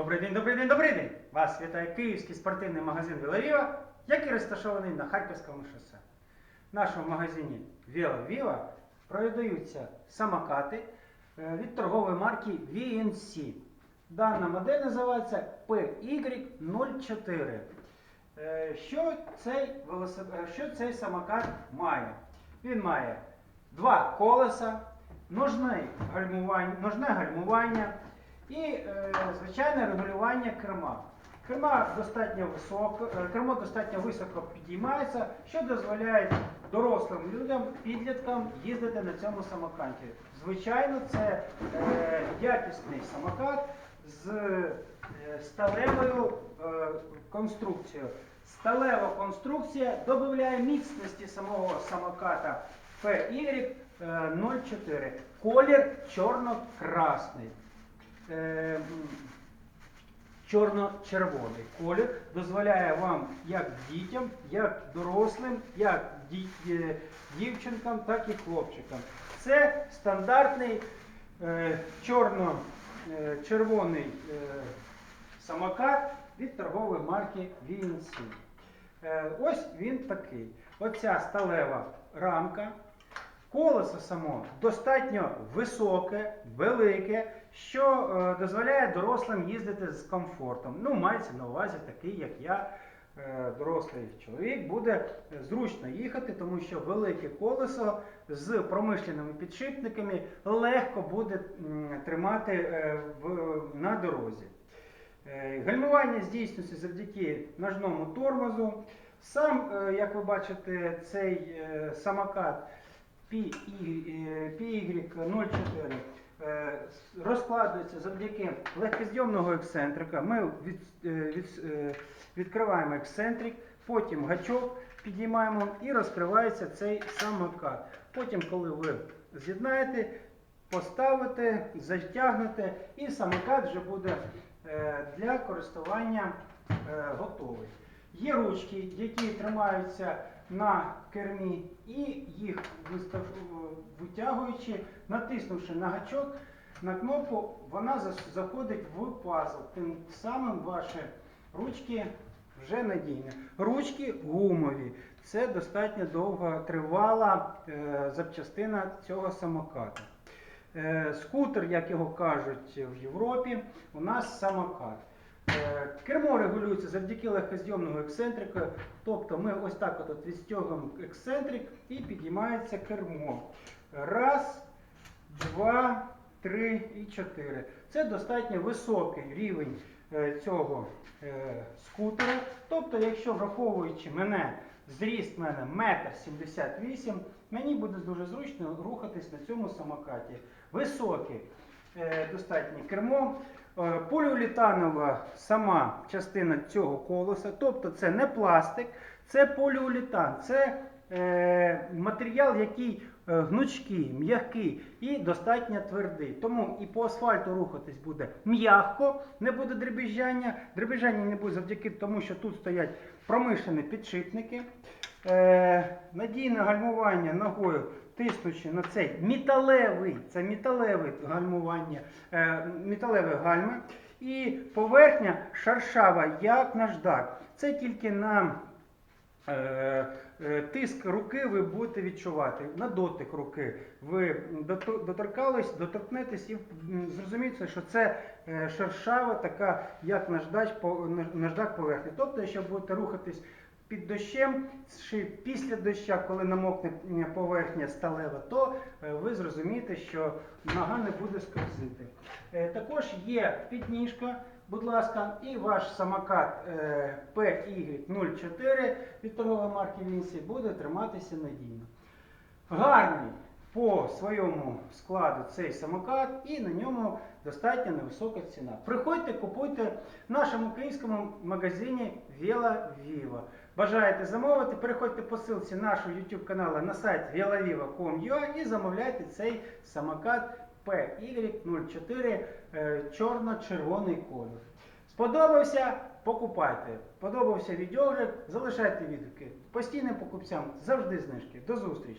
Добрий день, добрий день, добрий день! Вас вітає київський спортивний магазин Вілавіва, який розташований на Харківському шосе. В нашому магазині Віла продаються самокати е, від торгової марки VNC. Дана модель називається PY04. Е, Що цей, велосип... е, що цей самокат має? Він має два колеса, ножне гальмування, ножне гальмування і е, звичайне регулювання керма. Керма достатньо високо, е, кермо достатньо високо підіймається, що дозволяє дорослим людям, підліткам їздити на цьому самокаті. Звичайно, це е, якісний самокат з сталевою конструкцією. Сталева конструкція додає міцності самого самоката PY04. Колір чорно-красний. Е, Чорно-червоний колір дозволяє вам як дітям, як дорослим, як ді- е, дівчинкам, так і хлопчикам. Це стандартний е, чорно-червоний е, самокат від торгової марки VNC. Е, ось він такий. Оця сталева рамка. Колесо само достатньо високе, велике, що е, дозволяє дорослим їздити з комфортом. Ну, мається на увазі такий, як я, е, дорослий чоловік, буде зручно їхати, тому що велике колесо з промишленими підшипниками легко буде м, тримати е, в, на дорозі. Е, Гальмування здійснюється завдяки ножному тормозу. Сам, е, як ви бачите, цей е, самокат PY04 е, розкладується завдяки легкозйомного ексцентрика. Ми від, е, від, е, відкриваємо ексцентрик, потім гачок підіймаємо і розкривається цей самокат. Потім, коли ви з'єднаєте, поставите, затягнете, і самокат вже буде е, для користування е, готовий. Є ручки, які тримаються на кермі, і їх витягуючи, натиснувши на гачок, на кнопку, вона заходить в пазл. Тим самим ваші ручки вже надійні. Ручки гумові. Це достатньо довго тривала е, запчастина цього самоката. Е, скутер, як його кажуть в Європі, у нас самокат. Е, Кермо регулюється завдяки легкозйомного ексцентрика. Тобто ми ось так от, відстягуємо ексцентрик і підіймається кермо. Раз, два, три і чотири. Це достатньо високий рівень е, цього е, скутера. Тобто, якщо враховуючи мене, зріст мене метр сімдесят вісім, мені буде дуже зручно рухатись на цьому самокаті. Високе е, достатнє кермо. Поліулітанова сама частина цього колеса, тобто це не пластик, це поліулітан. це е, матеріал, який е, гнучкий, м'який і достатньо твердий. Тому і по асфальту рухатись буде м'яко, не буде дребіжання. Дребіжання не буде завдяки тому, що тут стоять промишлені підшипники. Е, надійне гальмування ногою тиснучи на цей металевий, це металеве гальмування, е, металеве гальма. І поверхня шаршава, як наждак. Це тільки на е, е, тиск руки ви будете відчувати, на дотик руки. Ви доторкались, доторкнетесь і зрозумієте, що це е, шершава, така, як наждак поверхні. Тобто, якщо будете рухатись під дощем, чи після доща, коли намокне поверхня сталева, то е, ви зрозумієте, що нога не буде скользити. Е, Також є підніжка, будь ласка, і ваш самокат е, PY04 від торгової марки Вінсі буде триматися надійно. Гарний по своєму складу цей самокат і на ньому достатньо невисока ціна. Приходьте, купуйте в нашому київському магазині Vela Viva. Бажаєте замовити, переходьте по ссылці нашого YouTube каналу на сайт velaviva.com.ua і замовляйте цей самокат PY04 е, чорно-червоний колір. Сподобався? Покупайте. Подобався відеогляд, залишайте відгуки. Постійним покупцям завжди знижки. До зустрічі!